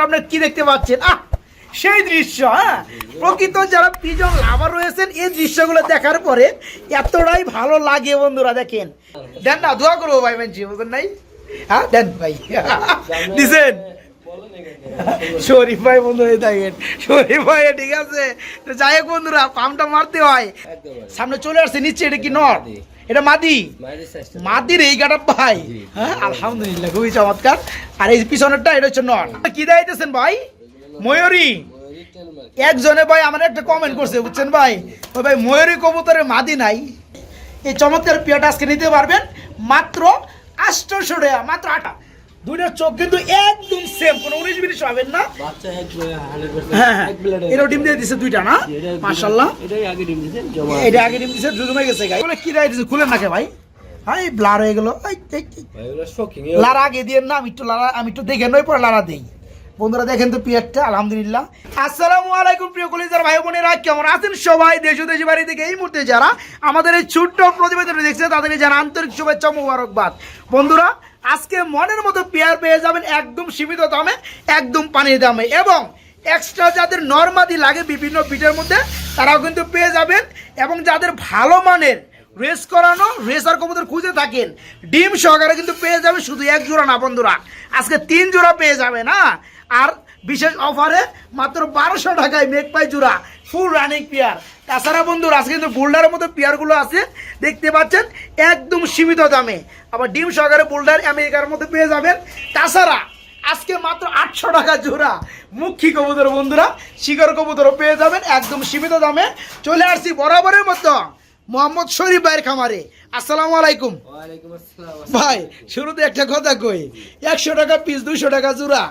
বন্ধুরা আপনারা কি দেখতে পাচ্ছেন? আহ! সেই দৃশ্য হ্যাঁ? প্রকৃত যারা পিজন লাভার রয়েছেন এই দৃশ্যগুলো দেখার পরে এতটাই ভালো লাগে বন্ধুরা দেখেন। দেন না দোয়া করব ভাই মানছি বুঝলেন নাই? হ্যাঁ দেন ভাই। দিছেন? শরীফ ভাই বন্ধু এই দেখেন। শরীফ ভাই ঠিক আছে? তো যাই হোক বন্ধুরা পামটা মারতে হয়। সামনে চলে আসছে নিচে এটা কি নট? এটা মাদি। মাদির এই গাটা ভাই। হ্যাঁ আলহামদুলিল্লাহ খুবই চমৎকার। আর এই পিছনেরটা এটা হচ্ছে নট। কি দেখাইতেছেন ভাই? ময়ূরী। একজনে ভাই আমার একটা কমেন্ট করছে বুঝছেন ভাই? ওই ভাই ময়ূরী কবুতরের মাদি নাই। এই চমৎকার পেয়াটা আজকে নিতে পারবেন। মাত্র আষ্টশো টাকা মাত্র আটা। দুইটার চোখ কিন্তু একদম সেম কোনো উনিশ মিনিট না। হ্যাঁ হ্যাঁ। ডিম দিয়ে দিছে দুইটা না? এটা আগে ডিম দিছে জুজুমে গেছে গাই বলে কি রাই দিছে খুলেন নাকি ভাই? হাই ব্লার হয়ে গেল। লারা আগে দিয়ে না আমি একটু লারা আমি একটু দেখে নই পরে লারা দেই। বন্ধুরা দেখেন তো পিয়ারটা আলহামদুলিল্লাহ। আসসালামু আলাইকুম প্রিয় কলিজার ভাই বোনেরা কেমন আছেন সবাই? দেশ দেশ বাড়ি থেকে এই মুহূর্তে যারা আমাদের এই ছোট্ট প্রতিবেদনটি দেখছে তাদেরকে জানা আন্তরিক শুভেচ্ছা মোবারকবাদ। বন্ধুরা আজকে মনের মতো পেয়ার পেয়ে যাবেন একদম সীমিত দামে, একদম পানির দামে। এবং এক্সট্রা যাদের নর্মাদি লাগে বিভিন্ন বিটের মধ্যে, তারাও কিন্তু পেয়ে যাবেন। এবং যাদের ভালো মানের রেস করানো রেসার কবুতর খুঁজে থাকেন, ডিম সহকারে কিন্তু পেয়ে যাবে শুধু এক জোড়া না বন্ধুরা, আজকে তিন জোড়া পেয়ে যাবে না আর বিশেষ অফারে মাত্র বারোশো টাকায় মেঘ পাই জোড়া ফুল রানিং পেয়ার তাছাড়া বন্ধুরা আজকে কিন্তু বোল্ডারের মতো পেয়ারগুলো আছে দেখতে পাচ্ছেন একদম সীমিত দামে। আবার ডিম সহকারে বোল্ডার আমেরিকার মধ্যে পেয়ে যাবেন। তাছাড়া আজকে মাত্র আটশো টাকা জোড়া মুখী কবুতর বন্ধুরা শিকার কবুতরও পেয়ে যাবেন একদম সীমিত দামে। চলে আসছি বরাবরের মতো মোহাম্মদ শরীফ ভাইয়ের খামারে। আসসালামু আলাইকুম। ভাই শুরুতে একটা কথা কই একশো টাকা পিস দুশো টাকা জোড়া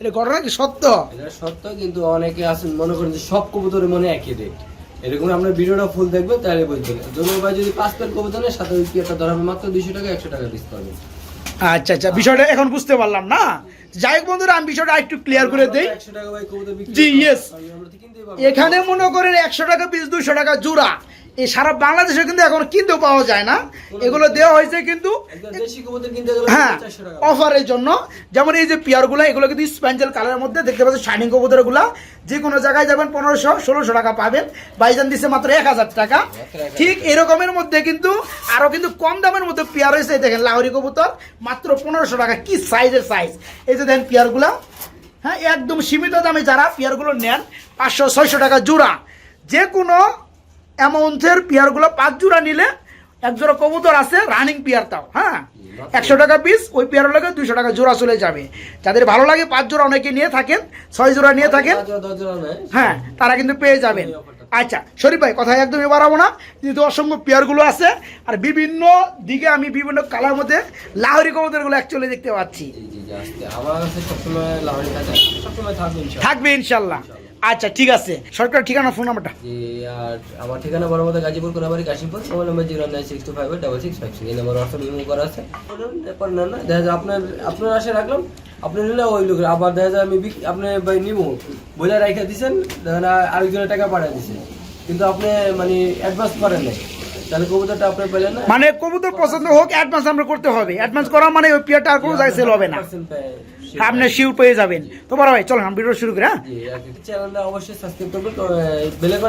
এটা ঘটনা কি সত্য? এটা সত্য কিন্তু অনেকে আছেন মনে করেন যে সব কবুতরের মনে একই রেট এরকম আপনার ভিডিওটা ফুল দেখবেন তাহলে বুঝবেন। ধরুন ভাই যদি পাঁচ প্যাট কবুতর নেয় সাথে ওই পিয়াটা ধরাবে মাত্র দুইশো টাকা একশো টাকা পিস পাবেন আচ্ছা আচ্ছা বিষয়টা এখন বুঝতে পারলাম না। যাই হোক বন্ধুরা আমি বিষয়টা একটু ক্লিয়ার করে দিই। জি, আমরা পারব। এখানে মনে করেন একশো টাকা পিস দুশো টাকা জোড়া। এই সারা বাংলাদেশে কিন্তু এখন কিনতেও পাওয়া যায় না। এগুলো দেওয়া হয়েছে কিন্তু হ্যাঁ অফারের জন্য। যেমন এই যে পিয়ারগুলো এগুলো কিন্তু স্প্যাঞ্জেল কালারের মধ্যে দেখতে পাচ্ছেন শাইনিং কবুতরগুলো। যে কোনো জায়গায় যাবেন পনেরোশো ষোলোশো টাকা পাবেন। বাইজান দিচ্ছে মাত্র এক হাজার টাকা। ঠিক এরকমের মধ্যে কিন্তু আরও কিন্তু কম দামের মধ্যে পেয়ার হয়েছে। দেখেন লাহরি কবুতর মাত্র পনেরোশো টাকা। কি সাইজের সাইজ এই যে দেখেন পেয়ারগুলো। হ্যাঁ একদম সীমিত দামে যারা পেয়ারগুলো নেন পাঁচশো ছয়শো টাকা জোড়া। যে কোনো অ্যামাউন্টের পেয়ারগুলো পাঁচ জোড়া নিলে এক জোড়া কবুতর আছে রানিং পেয়ার তাও হ্যাঁ? একশো টাকা পিস ওই পেয়ার লাগে দুইশো টাকা জোড়া চলে যাবে। যাদের ভালো লাগে পাঁচ জোড়া অনেকে নিয়ে থাকেন ছয় জোড়া নিয়ে থাকেন দশ হ্যাঁ তারা কিন্তু পেয়ে যাবেন। আচ্ছা শরীফ ভাই কথা একদমই বাড়াবো না যেহেতু অসংখ্য পেয়ারগুলো আছে আর বিভিন্ন দিকে আমি বিভিন্ন কালার মধ্যে লাহরি কবুতরগুলো অ্যাকচুয়ালি দেখতে পাচ্ছি। থাকবে ইনশাল্লাহ আচ্ছা ঠিক আছে। সরকার ঠিকানা ফোন নাম্বারটা আর আমার ঠিকানা বড় মতো Gazipur Konabari Kashimpur mobile number zero nine six two five double six five six এই নাম্বার হোয়াটসঅ্যাপ ইমেল করা আছে। এরপর না না। দেখা যায় আপনার আপনার আশা রাখলাম আপনি নিলে ওই লোক আবার দেখা যায় আমি আপনি ভাই নিবো। বোঝা রাখা দিচ্ছেন দেখা আরেকজনের টাকা পাঠিয়ে দিচ্ছেন কিন্তু আপনি মানে অ্যাডভান্স করেন নাই। তাহলে কবুতরটা আপনি পেলেন না। মানে কবুতর পছন্দ হোক অ্যাডভান্স আমরা করতে হবে। অ্যাডভান্স করা মানে ওই পেয়ারটা আর কোনো জায়গায় সেল হবে না। 100% পায়। আপনি শিওর পেয়ে যাবেন। তো বড় ভাই চলো ভিডিও শুরু করি হ্যাঁ? চ্যানেলটা অবশ্যই সাবস্ক্রাইব করবেন।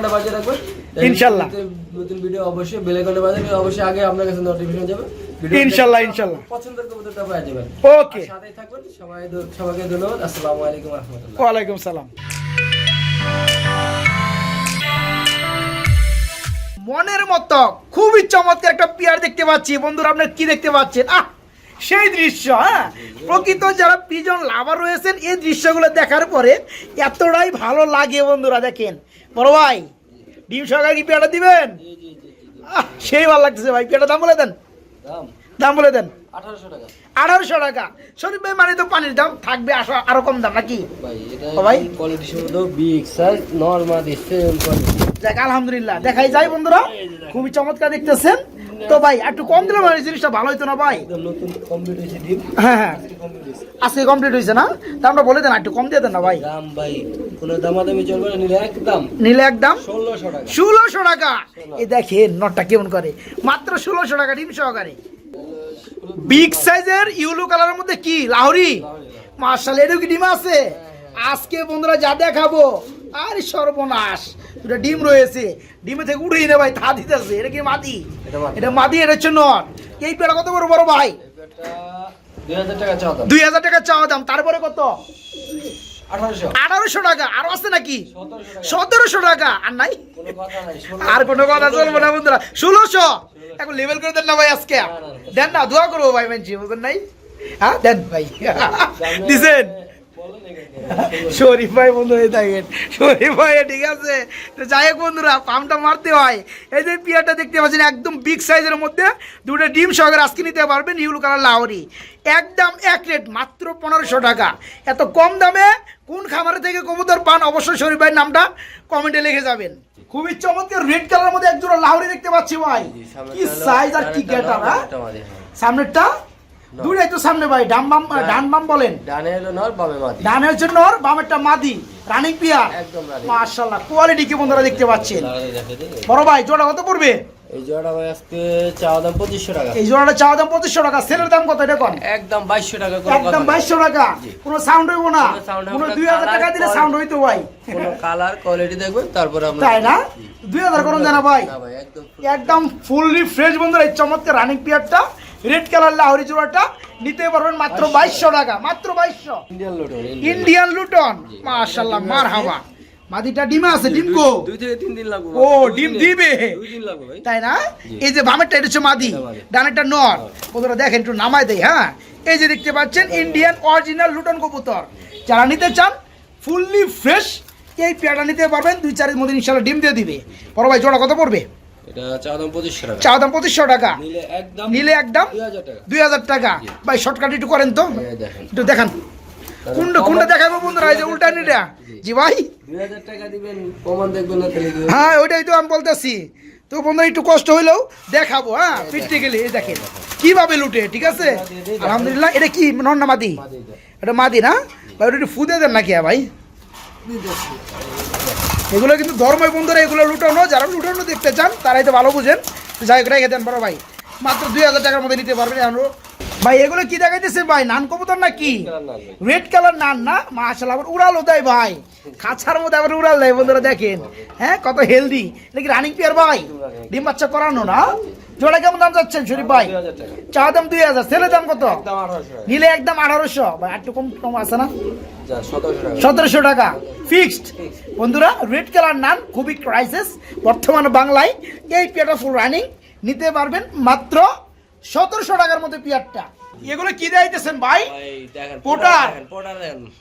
বাজিয়ে রাখবেন। নতুন- ভিডিও অবশ্যই বাজিয়ে অবশ্যই আগে আপনার কাছে নোটিফিকেশন যাবে। পছন্দের কবুতরটা পেয়ে যাবেন ওকে সাথেই থাকবেন। সবাই সবাইকে ধন্যবাদ। আসসালামু আলাইকুম রহমতুল্লাহ। সালাম। মনের মতো খুবই চমৎকার একটা পেয়ার দেখতে পাচ্ছি। বন্ধুরা আপনারা কি দেখতে পাচ্ছেন? আহ! সেই দৃশ্য হ্যাঁ? প্রকৃত যারা পিজন লাভার রয়েছেন এই দৃশ্যগুলো দেখার পরে এতটাই ভালো লাগে বন্ধুরা দেখেন। বড় ভাই ডিম সরকার কি পেয়ারটা দিবেন? সেই ভালো লাগতেছে ভাই। পেয়ারটা দাম বলে দেন। দাম? বলে দেন। আঠারোশো টাকা। আঠারোশো টাকা। শরীফ ভাই মানে তো পানির দাম থাকবে আসো- আরও কম দাম নাকি? ভাই আলহামদুলিল্লাহ। দেখাই যায় বন্ধুরা। খুবই চমৎকার দেখতেছেন। তো ভাই একটু কম দিলে মানে জিনিসটা ভালো হইতো না ভাই। নতুন কমপ্লিট হয়েছে ডিম। হ্যাঁ হ্যাঁ। আজকে কমপ্লিট হয়েছে। না? তা আমরা বলে দেন একটু কম দিয়ে দেন না ভাই? দাম ভাই কোনো দামাদামি চলবে না নিলে একদম নিলে একদম? ষোলোশো টাকা। ষোলোশো টাকা? এই দেখেন নটটা কেমন করে? মাত্র ষোলোশো টাকা ডিম সহকারে। বিগ সাইজের ইউলো কালারের মধ্যে কি? লাহরি? মার্শাল কি ডিম আছে? আজকে বন্ধুরা যা দেখাবো আর সর্বনাশ দুটা ডিম রয়েছে। ডিমে থেকে উঠেই নে ভাই থা দিতেছে। এটা কি মাদি? এটা মাদি। এটা হচ্ছে নর এই পেয়ারা কত বড় বড় ভাই? দুই হাজার টাকা চাওয়া দাম। তারপরে কত? আঠারোশো। টাকা। আর আছে নাকি? সতেরোশো টাকা। আর নাই? আর কোনো কথা চলবে না বন্ধুরা। ষোলোশো। এখন লেভেল করে দেন না ভাই আজকে। দেন না দোয়া করব ভাই মানছি বুঝলেন নাই? হ্যাঁ দেন ভাই। দিছেন। শরীফ ভাই বন্ধু হয়ে থাকেন শরীফ ভাই ঠিক আছে? তো যাই হোক বন্ধুরা পামটা মারতে হয়। এই যে পিয়ারটা দেখতে পাচ্ছেন একদম বিগ সাইজের মধ্যে দুটো ডিম সহকারে আজকে নিতে পারবেন ইউলো কালার লাহরি একদম এক রেট মাত্র পনেরোশো টাকা। এত কম দামে কোন খামারে থেকে কবুতর পান অবশ্যই শরীফ ভাইয়ের নামটা কমেন্টে লিখে যাবেন। খুবই চমৎকার রেড কালার মধ্যে একজোড়া লাহরি দেখতে পাচ্ছি ভাই। কি সাইজ আর কি গেটার মাদি, হ্যাঁ। সামনেরটা? দুইটাই তো সামনে ভাই ডান বাম ডান। বাম বলেন। ডানে হলো নর বামে মাদি। ডানে হচ্ছে নর বামেরটা মাদি। রানিং পিয়ার একদম রানী। মাশাআল্লাহ কোয়ালিটি কি বন্ধুরা দেখতে পাচ্ছেন। বড় ভাই জোড়া কত পড়বে? এই জোড়াটা ভাই আজকে চাওয়া দাম পঁচিশশো টাকা। এই জোড়াটা চাওয়া দাম পঁচিশশো টাকা সেলের দাম কত এটা কম একদম বাইশশো টাকা কোনো একদম টাকা কোনো সাউন্ড হইব না। কোনো কোনো দুই হাজার টাকা দিলে সাউন্ড হইতো ভাই। কোনো কালার কোয়ালিটি দেখবেন তারপর আমরা তাই না? দুই হাজার করুন জানা ভাই। একদম একদম ফুললি ফ্রেশ বন্ধুরা এই চমৎকার রানিং পিয়ারটা রেড কালার লাহরি জোড়াটা নিতে পারবেন মাত্র বাইশশো। টাকা মাত্র বাইশশো। ইন্ডিয়ান লোটন মাশাল্লাহ মার হাওয়া মাদিটা ডিমে আছে ডিম কো? দুই থেকে তিন দিন লাগবে ও, ডিম দিবে। দুই দিন লাগবে তাই না? এই যে বামেরটা এটা হচ্ছে মাদি। ডানেরটা নর। দেখেন একটু দেয় হ্যাঁ? এই যে দেখতে পাচ্ছেন ইন্ডিয়ান অরিজিনাল লুটন কবুতর। যারা নিতে চান ফুললি ফ্রেশ এই পেয়ারটা নিতে পারবেন। দুই চারের মধ্যে ইনশাল্লাহ ডিম দিয়ে দিবে। বড় ভাই জোড়া কত পড়বে? এটা দাম পঁচিশশো টাকা। চা দাম পঁচিশশো টাকা। নিলে একদম দুই হাজার টাকা। ভাই শর্টকাট একটু করেন তো। একটু দেখান। কোনটা কোনটা দেখাবো বন্ধুরা এই যে উল্টা নিটা জি। ভাই? হ্যাঁ ওইটাই তো আমি বলতেছি। তো বন্ধু একটু কষ্ট হইলেও দেখাবো হ্যাঁ প্র্যাকটিক্যালি এই দেখেন। কীভাবে লুটে ঠিক আছে? আলহামদুলিল্লাহ এটা কি নন্না মাদি? এটা। মাদি না? ভাই ওটা একটু ফুদে দেন নাকি ভাই? এগুলো কিন্তু ধর্মই বন্ধুরা এগুলো লুটানো যারা লুটানো দেখতে চান তারাই তো ভালো বুঝেন। যাই হোক রেখে দেন বড় ভাই। মাত্র দুই হাজার টাকার মধ্যে নিতে পারবেন আমরা ভাই এগুলো কি দেখাইতেছে ভাই? নান কবুতর না কি। রেড কালার নান না? মাসাল আবার উড়ালো দেয় ভাই। খাঁচার মধ্যে আবার উড়াল দেয় বন্ধুরা দেখেন। হ্যাঁ কত হেলদি এটা কি রানিং পিয়ার ভাই? ডিম বাচ্চা করানো না? জোড়া কেমন দাম যাচ্ছেন শরীফ ভাই? চা দাম দুই হাজার ছেলের দাম কত? নিলে একদম আঠারোশো। ভাই একটু কম কম আছে না? সতেরোশো টাকা। ফিক্সড বন্ধুরা রেড কালার নান খুবই ক্রাইসিস বর্তমানে বাংলায় এই পিয়ারটা ফুল রানিং নিতে পারবেন মাত্র সতেরোশো টাকার মধ্যে পিয়ারটা। এগুলো কি দেখাইতেছেন ভাই? ভাই পোটার।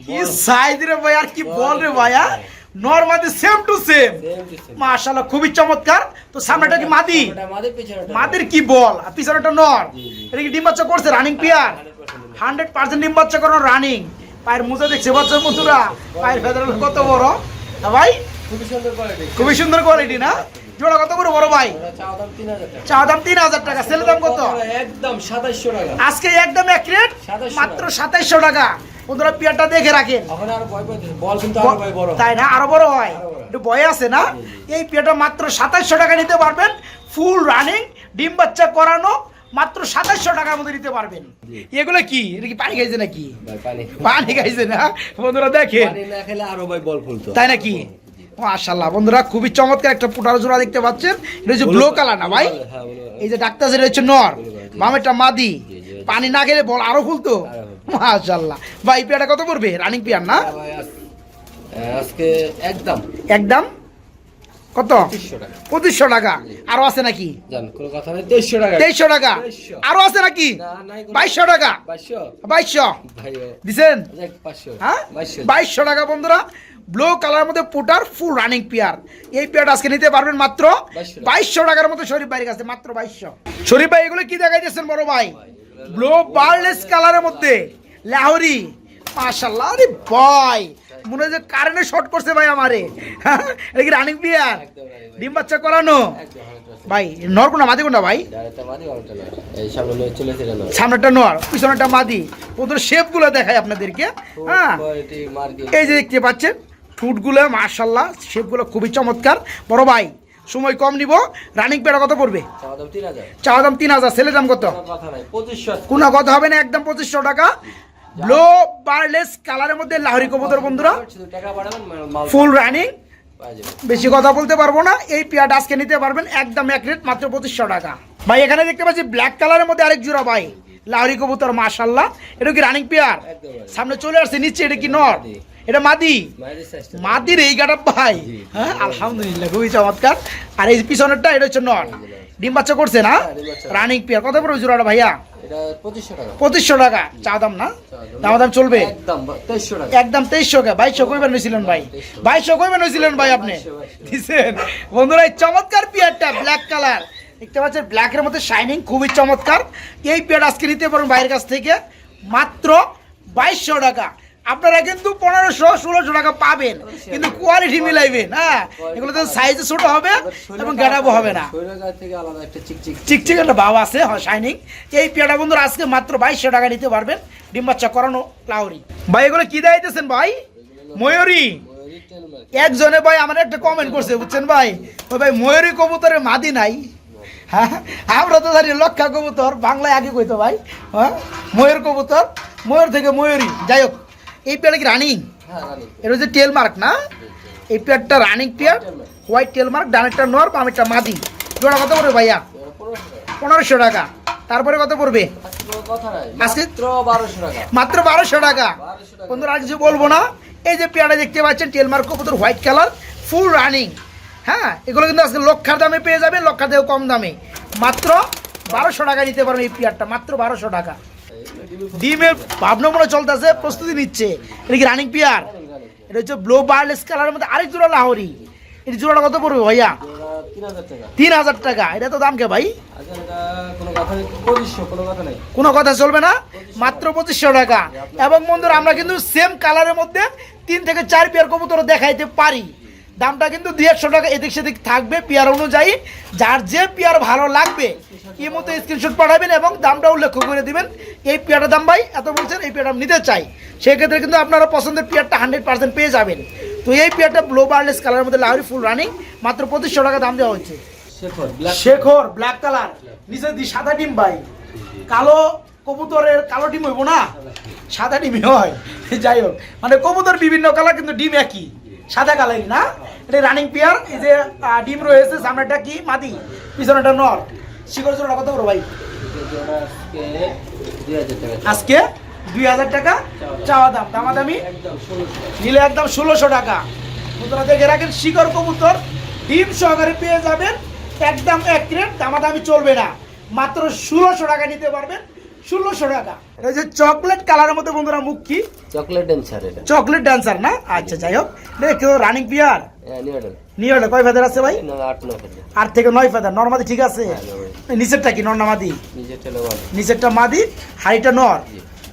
কি সাইজ রে ভাই আর কি বল। রে ভাইয়া নর্মালি সেম টু সেম মাশাআল্লাহ খুবই চমৎকার। তো সামনেটা কি মাদি? মাদের কি বল? আর পিছনেটা নর। এটা কি ডিম বাচ্চা করছে রানিং পিয়ার হান্ড্রেড পার্সেন্ট ডিম বাচ্চা করানো রানিং পায়ের মুজা দেখছে বাচ্চা বন্ধুরা। পায়ের ফেদার কত বড়? হ্যাঁ ভাই? খুবই সুন্দর কোয়ালিটি না? জোড়া কত বড় বড় ভাই? চা দাম তিন হাজার টাকা। সেল দাম কত? একদম সাতাইশশো টাকা। আজকে একদম এক রেট মাত্র সাতাইশশো টাকা। বন্ধুরা পিয়ারটা দেখে রাখেন। ভয় তাই না? আরও বড় হয়। একটু বয় আছে না? এই পেটা মাত্র সাতাশশো টাকা নিতে পারবেন। ফুল রানিং ডিম বাচ্চা করানো মাত্র সাতাশশো টাকার মধ্যে নিতে পারবেন। এগুলো কি? এটা কি পানি খাইছে নাকি? পানি। খাইছে না? বন্ধুরা দেখেন। আরও ভাই বল ফুলতো। তাই নাকি? মাশাল্লাহ বন্ধুরা খুবই চমৎকার একটা পুটার জোড়া দেখতে পাচ্ছেন। এটা হচ্ছে ব্লু কালার না ভাই? হ্যাঁ এই যে ডাক্তার যেটা হচ্ছে নর। বামেরটা মাদি। পানি না খেলে বল আরও ফুলতো? মাশাল্লাহ ভাই পেয়ারটা কত পড়বে? রানিং পেয়ার না? হ্যাঁ আজ- আজকে একদম। একদম? কত? পঁচিশশো টাকা। আরও আছে নাকি? তেইশশো টাকা। তেইশশো টাকা। 2300 আরও আছে নাকি? বাইশশো টাকা। বাইশশো? দিছেন? হ্যাঁ? বাইশশো। টাকা বন্ধুরা। ব্লু কালার মধ্যে পুটার ফুল রানিং পেয়ার। এই পেয়ারটা আজকে নিতে পারবেন মাত্র 2200 বাইশশো টাকার মতো শরীফ ভাইয়ের কাছে মাত্র বাইশশো। শরীফ ভাই এগুলো কি দেখাইতেছেন বড় ভাই ব্লু বার্লেস কালারের মধ্যে লাহোরি। মাশাল্লাহ আরে ভাই মনে হয় যে কারেন্টে শর্ট করছে ভাই আমারে। এটা কি রানিং একদম ডিম বাচ্চা করানো? ভাই নর কোনটা মাদি কোনটা ভাই? সামনেটা নর। পিছনেটা মাদি। ওদের শেপগুলো দেখায় আপনাদেরকে হ্যাঁ। এই যে দেখতে পাচ্ছেন ঠুটগুলো মার্শাল্লাহ শেপগুলো খুবই চমৎকার। বড় ভাই সময় কম নিব। রানিং পেয়ারা কত পড়বে? চাওয়া দাম তিন হাজার। চাওয়া দাম কত? কোনো কথা হবে না একদম পঁচিশশো টাকা। ব্লো বারলেস কালারের মধ্যে লাহরি কবুতর বন্ধুরা। ফুল রানিং বেশি কথা বলতে পারব না এই পেয়ারটা আজকে নিতে পারবেন একদম এক রেট মাত্র পঁচিশশো টাকা। ভাই এখানে দেখতে পাচ্ছি ব্ল্যাক কালারের মধ্যে আরেক জোড়া ভাই। লাহরি কবুতর মাশাল্লাহ এটা কি রানিং পেয়ার সামনে চলে আসছে নিচ্ছে এটা কি নর। এটা মাদি। মাদির এই গাটা ভাই। হ্যাঁ আলহামদুলিল্লাহ খুবই চমৎকার। আর এই পিছনেরটা এটা হচ্ছে নর ডিম বাচ্চা করছে না? হ্যাঁ। Running pair. কত পড়বে জোড়াটা ভাইয়া? পঁচিশশো টাকা। চা দাম না? দাম। দাম চলবে? একদম তেইশশো টাকা। বাইশশো কইবেন হয়েছিলেন ভাই। বাইশশো কইবেন হয়েছিলেন ভাই আপনি? বাইশশো। বন্ধুরা এই চমৎকার পিয়ারটা ব্ল্যাক কালার দেখতে পাচ্ছেন ব্ল্যাকের মধ্যে শাইনিং খুবই চমৎকার। এই পিয়ার আজকে নিতে পারেন বাইরের কাছ থেকে মাত্র বাইশশো টাকা। আপনারা কিন্তু পনেরোশো ষোলোশো টাকা পাবেন। কিন্তু কোয়ালিটি মিলাইবেন হ্যাঁ? এগুলো তো সাইজে ছোট হবে এবং গ্যাডাবো হবে না। চিকচিক। একটা ভাব আছে শাইনিং এই পেয়ারা বন্ধুরা আজকে মাত্র বাইশশো টাকা নিতে পারবেন। ডিম বাচ্চা করানো লাউরি। ভাই এগুলো কি দেখাইতেছেন ভাই? ময়ূরী। ময়ূরী একজনে ভাই আমার একটা কমেন্ট করছে বুঝছেন ভাই? ওই ভাই ময়ূরী কবুতরের মাদি নাই। হ্যাঁ? আমরা তো জানি লক্ষা কবুতর বাংলায় আগে কইতো ভাই। হ্যাঁ? ময়ূর কবুতর ময়ূর থেকে ময়ূরী। যাই হোক এই পেয়ারটা কি রানিং হ্যাঁ রানী এটা হচ্ছে টেল মার্ক না? এই পেয়ারটা running pair white tail mark ডানেরটা নর বামেরটা মাদি। জোড়া কত পড়বে ভাইয়া? পনেরোশো টাকা। তারপরে কত পড়বে? মাত্র বারোশো টাকা। বন্ধুরা আর কিছু বলব না। এই যে পেয়ারা দেখতে পাচ্ছেন টেল টেলমার্ক কবুতর হোয়াইট কালার ফুল রানিং হ্যাঁ এগুলো কিন্তু আজকে লক্ষার দামে পেয়ে যাবেন লক্ষার থেকেও কম দামে। মাত্র বারোশো টাকা নিতে পারবেন এই পেয়ারটা মাত্র বারোশো টাকা। ডিমের ভাবনা মনে চলতেছে, প্রস্তুতি নিচ্ছে। এটা কি রানিং পিয়ার এটা হচ্ছে ব্লো বার্লেস কালারের মধ্যে আরেক জোড়া লাহরি। এই জোড়াটা কত পড়বে ভাইয়া? তিন হাজার টাকা। এটা তো দাম কে ভাই? কোনো কথা চলবে না, মাত্র পঁচিশশো টাকা। এবং বন্ধুরা, আমরা কিন্তু সেম কালারের মধ্যে তিন থেকে চার পেয়ার কবুতর দেখাইতে পারি। দামটা কিন্তু দুই একশো টাকা এদিক সেদিক থাকবে পেয়ার অনুযায়ী। যার যে পেয়ার ভালো লাগবে এই মতো স্ক্রিনশট পাঠাবেন এবং দামটা উল্লেখ করে দিবেন। এই পেয়ারটার দাম ভাই এত বলছেন এই পেয়ারটা নিতে চাই। সেক্ষেত্রে কিন্তু আপনারা পছন্দের পেয়ারটা হান্ড্রেড পার্সেন্ট পেয়ে যাবেন। তো এই পেয়ারটা ব্লো বার্লেস কালারের মধ্যে লাহরি ফুল রানিং মাত্র পঁচিশশো টাকা দাম দেওয়া হচ্ছে শেখর ব্ল্যাক শেখর ব্ল্যাক কালার নিচে দি সাদা ডিম ভাই। কালো কবুতরের কালো ডিম হইব না? সাদা ডিমই হয়। যাই হোক মানে কবুতর বিভিন্ন কালার কিন্তু ডিম একই। সাদা কালারই না? এটা রানিং পেয়ার এই যে ডিম রয়েছে সামনেটা কি? মাদি পিছনেটা নর। শিকড় জোড়া কত বড় ভাই? আজকে দুই হাজার টাকা চাওয়া দাম। দামাদামি একদম ষোলোশো নিলে একদম ষোলোশো টাকা। বন্ধুরা, দেখে রাখেন, শিকড় কবুতর ডিম সহকারে পেয়ে যাবেন একদম এক রেট দামাদামি চলবে না। মাত্র ষোলোশো টাকা নিতে পারবেন। ষোলোশো টাকা। এটা যে চকলেট কালারের মধ্যে বন্ধুরা মুখ কি? চকলেট ডেন্সার এটা। চকলেট ডান্সার না? আচ্ছা যাই হোক। দেখো রানিং পিয়ার হ্যাঁ নিউডল কয় ফেদার আছে ভাই? আট থেকে নয় ফেদার নর্মাদি ঠিক আছে? হ্যাঁ, নিচেরটা কি? নর না মাদি নিচেরটা মাদি হাড়িটা নর।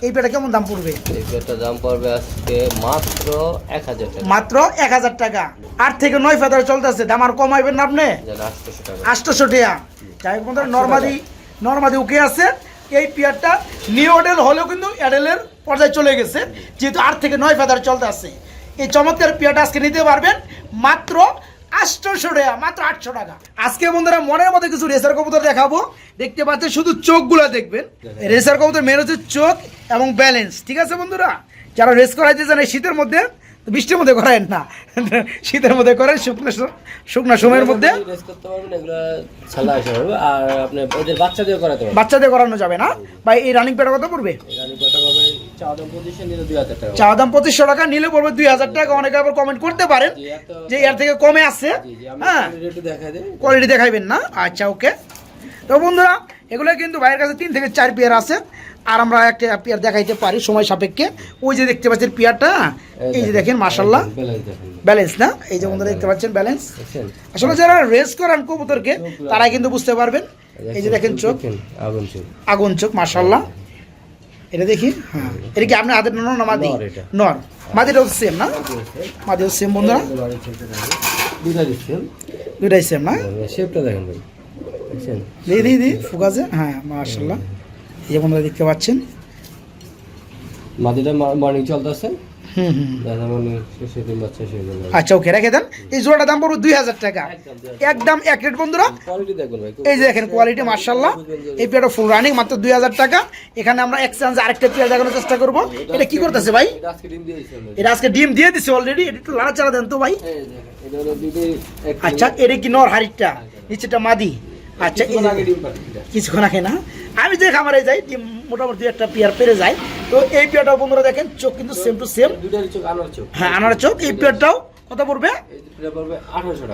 এই পেটা কেমন দাম পড়বে? এই পেটটা দাম পড়বে আজকে মাত্র এক হাজার টাকা। মাত্র এক হাজার টাকা। আট থেকে নয় ফেদার চলতেছে। দাম আর কমাইবেন না আপনি? যেন আটশোশো টাকা। আটশোশো টাকা। যাই হোক বন্ধুরা নর্মাদি নর্মাদি ওকে আছে। এই পেয়ারটা নিউ অডেল হলেও কিন্তু অ্যাডেলের পর্যায়ে চলে গেছে। যেহেতু আট থেকে নয় ফেদার চলতে আছে। এই চমৎকার পেয়ারটা আজকে নিতে পারবেন মাত্র আটশোশো টাকা মাত্র আটশো টাকা। আজকে বন্ধুরা মনের মধ্যে কিছু রেসার কবুতর দেখাবো। দেখতে পাচ্ছেন শুধু চোখগুলো দেখবেন। রেসার কবুতর মেন হচ্ছে চোখ এবং ব্যালেন্স ঠিক আছে বন্ধুরা? যারা রেস করাইতে চান এই শীতের মধ্যে বৃষ্টির মধ্যে করেন না। শীতের মধ্যে করেন শুকনো শুকনো সময়ের মধ্যে। আর আপনি ওদের করাতে বাচ্চাদের করানো যাবে না। ভাই এই রানিং পেটা কত পড়বে? রানি কটা পাবে চা দাম পঁচিশশো টাকা। নিলে পড়বে দুই হাজার টাকা। অনেকে আবার কমেন্ট করতে পারেন যে এর থেকে কমে আমি হ্যাঁ। কোয়ালিটি দেখাইবেন না? আচ্ছা ওকে তো বন্ধুরা এগুলো কিন্তু ভাইয়ের কাছে তিন থেকে চার পেয়ার আছে। আর আমরা একটা পেয়ার দেখাইতে পারি সময় সাপেক্ষে। ওই যে দেখতে পাচ্ছেন পেয়ারটা এই যে দেখেন মাসাল্লাহ ব্যালেন্স না? এই যে বন্ধুরা দেখতে পাচ্ছেন ব্যালেন্স আসলে যারা রেস করান কবুতরকে তারাই কিন্তু বুঝতে পারবেন। এই যে দেখেন চোখ আগুন চোখ। মাসাল্লাহ এটা দেখি? হ্যাঁ। এটা কি আপনি হাতের নর না মাদি? নর মাদিটাও সেম না? মাদিও সেম বন্ধুরা। দুটা দিচ্ছেন দুইটাই সেম না? শেপটা দেখেন ভাই। দেখছেন? দিই দিই দিই ফুকাজে হ্যাঁ মার্শাল্লাহ এই যে বন্ধুরা দেখতে পাচ্ছেন। মাদিটা মর্নিং চলতেছে? আচ্ছা ওকে রেখে দেন। এই জোড়াটার দাম পড়বে দুই হাজার টাকা। একদম এক রেট বন্ধুরা। এই যে দেখেন কোয়ালিটি মার্শাল্লাহ এই পেয়ারটা ফুল রানিং মাত্র দুই হাজার টাকা। এখানে আমরা এক্সচেঞ্জ আরেকটা পেয়ার দেখানোর চেষ্টা করব। এটা কি করতেছে ভাই? এটা আজকে ডিম দিয়ে দিছে অলরেডি এটা একটু দেন তো ভাই। আচ্ছা এটা কি নর হাড়িটা? নিচেটা মাদি। আচ্ছা কিছুক্ষণ আগে না? আমি যে খামারে যাই ডিম মোটামুটি একটা পেয়ার পেরে যায় তো এই পেয়ারটা বন্ধুরা দেখেন চোখ কিন্তু সেম টু সেম হ্যাঁ আনার চোখ। এই পেয়ারটাও কত পড়বে?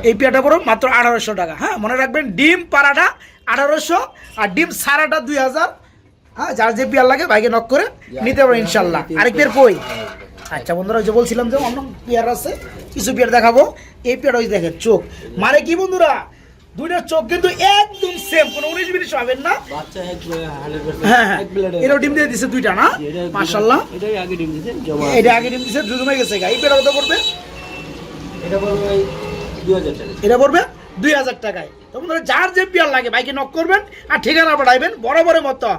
এই পেয়ারটা পড়বে মাত্র আঠারোশো টাকা। হ্যাঁ মনে রাখবেন ডিম পাড়াটা আঠারোশো আর ডিম সারাটা দুই হাজার। হ্যাঁ যার যে পেয়ার লাগে বাইকে নক করে নিতে পারো ইনশাল্লাহ। আরেক পেয়ার কই? আচ্ছা বন্ধুরা যে বলছিলাম যে আমরা পেয়ার আছে কিছু পেয়ার দেখাবো। এই পেয়ার ওই দেখেন চোখ। মানে কি বন্ধুরা? দুইটার চোখ কিন্তু একদম সেম কোনো উনিশ মিনিট হবেন না। হ্যাঁ হ্যাঁ। এটাও ডিম দিয়ে দিছে দুইটা না? মার্শাল্লাহ এটাই আগে ডিম দিছে জমা এটা আগে ডিম দিছে দুজন গেছে গা। এই কত পড়বে? এটা পড়বে দুই হাজার টাকায়। তো বন্ধুরা যার যে পেয়ার লাগে বাইকে নক করবেন আর ঠিকানা পাঠাইবেন বড় বড় মতো।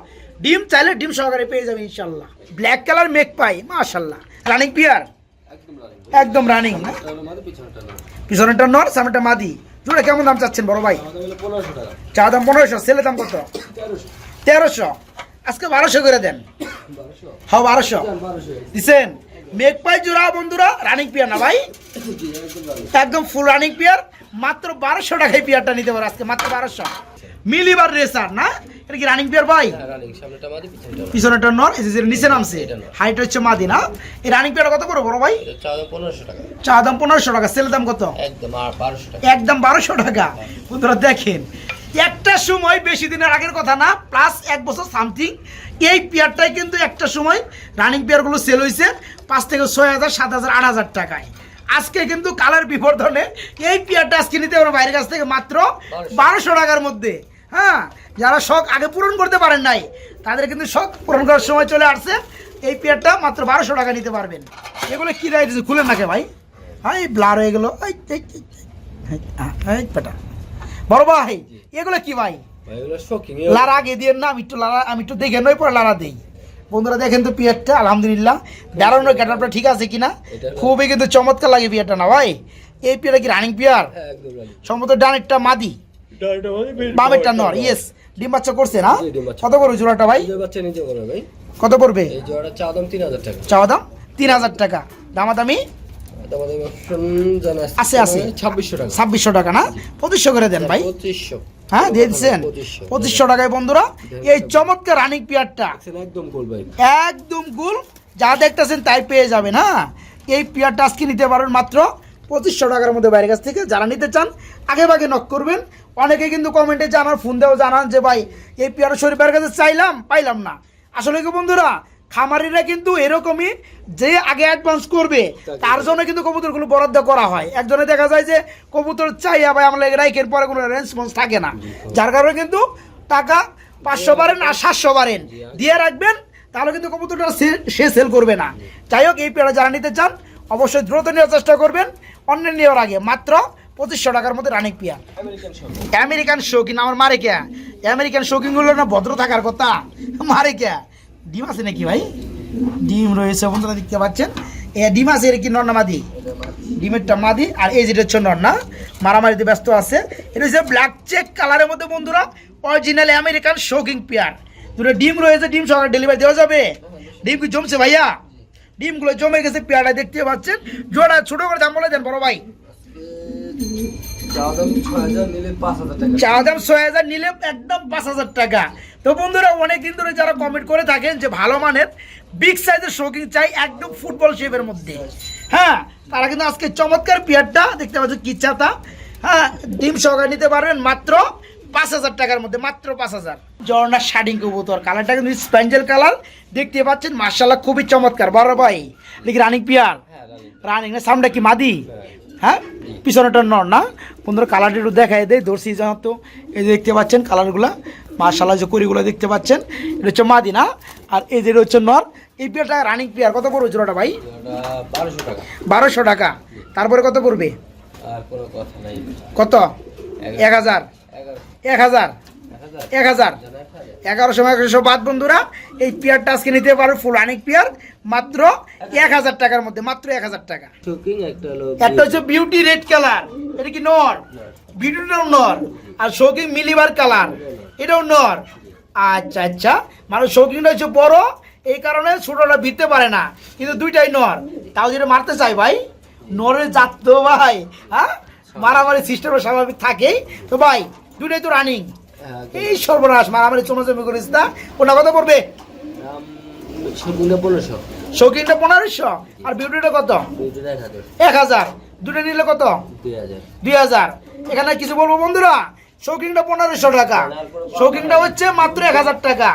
ডিম চাইলে ডিম সহকারে পেয়ে যাবেন ইনশাল্লাহ ব্ল্যাক কালার মেক পাই মাশাল্লাহ রানিং পেয়ার একদম রানিং পিছনেরটা নর সামনেটা মাদি। জোড়া কেমন দাম চাচ্ছেন বড় ভাই? চা দাম পনেরোশো সেলে দাম কত? তেরোশো। আজকে বারোশো করে দেন। হ্যাঁ বারোশো। দিচ্ছেন মেঘপাই জোড়া বন্ধুরা রানিং পিয়ার না ভাই? একদম ফুল রানিং পিয়ার মাত্র বারোশো টাকায় পিয়ারটা নিতে পারো আজকে, মাত্র বারোশো। মিলিবার রেসার না? এটা কি রানিং পেয়ার ভাই? হ্যাঁ পিছনেটা নর এই নিচে নামছে। হাইট হচ্ছে মাদি না? এই রানিং পেয়ার কত করে বড় ভাই? চা দাম পনেরোশো টাকা। সেল দাম কত? একদম বারোশো টাকা। একদম বারোশো টাকা। বন্ধুরা দেখেন একটা সময় বেশি দিনের আগের কথা না প্লাস এক বছর সামথিং এই পেয়ারটাই কিন্তু একটা সময় রানিং পেয়ারগুলো সেল হয়েছে পাঁচ থেকে ছয় হাজার সাত হাজার আট হাজার টাকায়। আজকে কিন্তু কালার বিবর্ধনে এই পেয়ারটা আজকে নিতে পারো বাইরের কাছ থেকে মাত্র বারোশো টাকার মধ্যে। হ্যাঁ যারা শখ আগে পূরণ করতে পারেন নাই তাদের কিন্তু শখ পূরণ করার সময় চলে আসছে। এই পেয়ারটা মাত্র বারোশো টাকা নিতে পারবেন। এগুলো কি রাইট খুলে নাকে ভাই? হ্যাঁ এই ব্লার হয়ে গেলো পেটা। বড় ভাই এগুলো কি ভাই? লারা আগে দিয়ে না আমি একটু লারা আমি একটু দেখে নই পরে লারা দেই। বন্ধুরা দেখেন তো পিয়ারটা আলহামদুলিল্লাহ। দাঁড়ানোর ক্যাটারটা ঠিক আছে কিনা? খুবই কিন্তু চমৎকার লাগে পিয়ারটা না ভাই? এই পিয়ারটা কি রানিং পিয়ার? হ্যাঁ সম্ভবত ডানেরটা মাদি। বামেরটা নর ইয়েস ডিম বাচ্চা করছে না। কত জোড়াটা ভাই? বাচ্চা কত পড়বে এই জোড়াটা চা দাম তিন হাজার টাকা। দাম টাকা। দামাদামি? আছে, আছে। ছাব্বিশশো টাকা। ছাব্বিশশো টাকা না? করে দেন ভাই। হ্যাঁ দিয়ে দিচ্ছেন। পঁচিশশো। পঁচিশশো টাকায় বন্ধুরা এই চমৎকার রানিং পিয়ারটা। একদম গোল ভাই। একদম গুল। যা দেখতেছেন তাই পেয়ে যাবেন হ্যাঁ? এই পিয়ারটা আজকে নিতে পারেন মাত্র পঁচিশশো টাকার মধ্যে বাইরের কাছ থেকে। যারা নিতে চান আগে ভাগে নক করবেন। অনেকে কিন্তু কমেন্টে জানার ফোন দেও জানান যে ভাই এই পিয়ার শরীফের কাছে চাইলাম পাইলাম না। আসলে কি বন্ধুরা খামারিরা কিন্তু এরকমই যে আগে অ্যাডভান্স করবে তার জন্য কিন্তু কবুতরগুলো বরাদ্দ করা হয়। একজনে দেখা যায় যে কবুতর চাই আবার আমরা রাইকের পরে কোনো রেসপন্স থাকে না। যার কারণে কিন্তু টাকা পাঁচশো বারেন আর সাতশো বারেন দিয়ে রাখবেন তাহলে কিন্তু কবুতরটা সে- সে সেল করবে না। যাই হোক এই পেয়ারা যারা নিতে চান অবশ্যই দ্রুত নেওয়ার চেষ্টা করবেন। অন্য নেওয়ার আগে মাত্র পঁচিশশো টাকার মধ্যে রানিক পিয়া আমেরিকান শৌখিন আমার মারে কে? আমেরিকান শৌখিনগুলো না? ভদ্র থাকার কথা। মারে কে? ডিম আছে নাকি ভাই? ডিম রয়েছে বন্ধুরা দেখতে পাচ্ছেন। এ ডিম আছে এর কি? নর না মাদি? ডিমেরটা মাদি আর এই যেটা হচ্ছে নর না? মারামারিতে ব্যস্ত আছে। এটা হচ্ছে ব্ল্যাক চেক কালারের মধ্যে বন্ধুরা। অরিজিনাল আমেরিকান শৌখিন পেয়ার। দুটো ডিম রয়েছে ডিম সকালে ডেলিভারি দেওয়া যাবে। ডিম কি জমছে ভাইয়া? ডিমগুলো জমে গেছে পেয়ারটা দেখতে পাচ্ছেন। জোড়া ছোট করে দাম বলে দেন বড় ভাই। চা দাম ছয় হাজার নিলে একদম পাঁচ হাজার টাকা। তো বন্ধুরা অনেকদিন ধরে যারা কমেন্ট করে থাকেন যে ভালো মানের বিগ সাইজের শৌখিন চাই একদম ফুটবল শেপের মধ্যে। হ্যাঁ তারা কিন্তু আজকে চমৎকার পিয়ারটা দেখতে পাচ্ছ হ্যাঁ ডিম সহকারে নিতে পারবেন মাত্র পাঁচ হাজার টাকার মধ্যে মাত্র পাঁচ হাজার। জর্না শাডিং কবুতর কালারটা কিন্তু স্প্যাঞ্জেল কালার। দেখতে পাচ্ছেন মার্শাল্লাহ খুবই চমৎকার। বড় ভাই দেখি রানিং পিয়ার। হ্যাঁ রানিং। রানিং না সামনে কি মাদি? হ্যাঁ? পিছনেটা নর না। বন্ধুরা কালারটা একটু দেখাই দেয় দর্শি যখন তো এই যে দেখতে পাচ্ছেন কালারগুলা মার্শাল্লাহ যে করিগুলো দেখতে পাচ্ছেন। এটা হচ্ছে মাদি না আর এই যেটা হচ্ছে নর। এই পেয়ারটা রানিং পেয়ার কত পড়বে জোড়াটা ভাই? বারোশো টাকা। বারোশো টাকা তারপরে কত? পড়বে কত এক হাজার। এক হাজার। এক হাজার। এগারোশো এগারোশো বাদ বন্ধুরা এই পেয়ারটা আজকে নিতে পারো ফুল রানিং পেয়ার মাত্র এক হাজার টাকার মধ্যে মাত্র এক হাজার টাকা। একটা হচ্ছে বিউটি রেড কালার এটা কি নর? বিউটিটাও নর আর শৌকিং মিলিবার কালার এটাও নর। আচ্ছা আচ্ছা মানে শৌকিংটা হচ্ছে বড় এই কারণে ছোটটা ভিড়তে পারে না কিন্তু দুইটাই নর। তাও যেটা মারতে চাই ভাই নরের জাত তো ভাই হ্যাঁ? মারামারি সিস্টেমে স্বাভাবিক থাকেই। তো ভাই দুইটাই তো রানিং এই সর্বনাশ মারামারি চমচমি করিস না। ওটা কত পড়বে? পনেরোশো পনেরোশো। আর বিউটিটা কত? এক হাজার। দুটো নিলে কত? দুই হাজার। এখানে কিছু বলব বন্ধুরা? শৌকিংটা পনেরোশো টাকা। শৌকিংটা হচ্ছে মাত্র এক হাজার টাকা।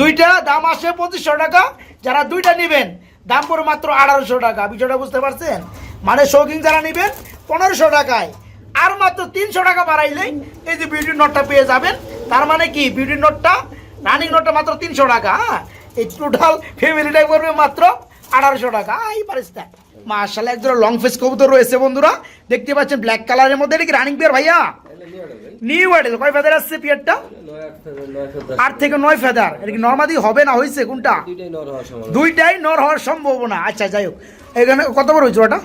দুইটা দাম। আসে পঁচিশশো টাকা। যারা দুইটা নেবেন দাম পড়ে মাত্র আঠারোশো টাকা। বিষয়টা বুঝতে পারছেন? মানে শৌকিং যারা নেবেন পনেরোশো টাকায়। আর মাত্র তিনশো টাকা বাড়াইলেই এই যে বিউটি নোটটা পেয়ে যাবেন। তার মানে কি? বিউটি নোটটা রানিং নোটটা মাত্র তিনশো টাকা হ্যাঁ? এই টোটাল ফ্যামিলিটাই করবে মাত্র আঠারোশো টাকা। এই পারিস না মার্শাল একজন লং ফেস কবুতর রয়েছে বন্ধুরা। দেখতে পাচ্ছেন ব্ল্যাক কালারের মধ্যে এটা কি রানিং পেয়ার ভাইয়া? নিউ মডেল কয় ফেদার আসছে পিয়ারটা? আট থেকে নয় ফেদার এটা কি নর্মাদি হবে না হয়েছে কোনটা? দুইটাই নর হওয়ার সময় দুইটাই নর হওয়ার সম্ভাবনা। আচ্ছা যাই হোক এখানে কত বড় হয়েছে ওটা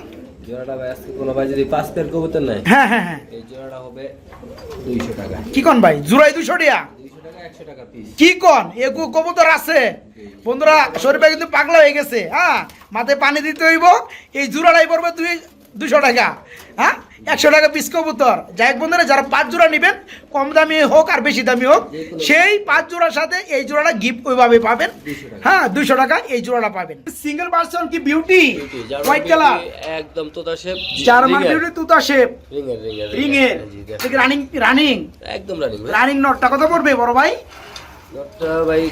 জোড়াটা ভাই আজকে কোনো ভাই যদি পাঁচ পেয়ার কবুতর নেয় হ্যাঁ হ্যাঁ হ্যাঁ। এই জোড়াটা হবে দুইশো টাকা। কি কন ভাই? জুড়াই দুশো দুইশো টাকা একশো টাকা পিস কি কন? একু কবুতর আছে। বন্ধুরা শরীফে কিন্তু পাগলা হয়ে গেছে হ্যাঁ? মাথায় পানি দিতে হইব এই জোড়াটাই পড়বে দুই দুশো টাকা হ্যাঁ? একশো টাকা পিস কবুতর। যাই হোক বন্ধুরা যারা পাঁচ জোড়া নেবেন কম দামি হোক আর বেশি দামি হোক সেই পাঁচ জোড়ার সাথে এই জোড়াটা গিফট ওইভাবে পাবেন। হ্যাঁ দুশো টাকা এই জোড়াটা পাবেন। সিঙ্গেল পার্সন কি বিউটি হোয়াইট কালার একদম তোতা শেপ জার্মান বিউটি তুতা শেপ রিং এর রানিং রানিং একদম রানিং রানিং নটটা কত পড়বে বড় ভাই? নটটা ভাই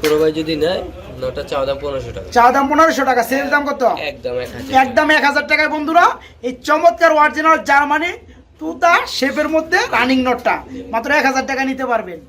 কোনো ভাই যদি নেয় নটটা চাওয়া দাম টাকা। দাম পনেরোশো টাকা সেল দাম কত? একদম টাকায় বন্ধুরা এই চমৎকার অরিজিনাল জার্মানি তুতা শেপের মধ্যে রানিং নোটটা মাত্র এক হাজার টাকা নিতে পারবেন।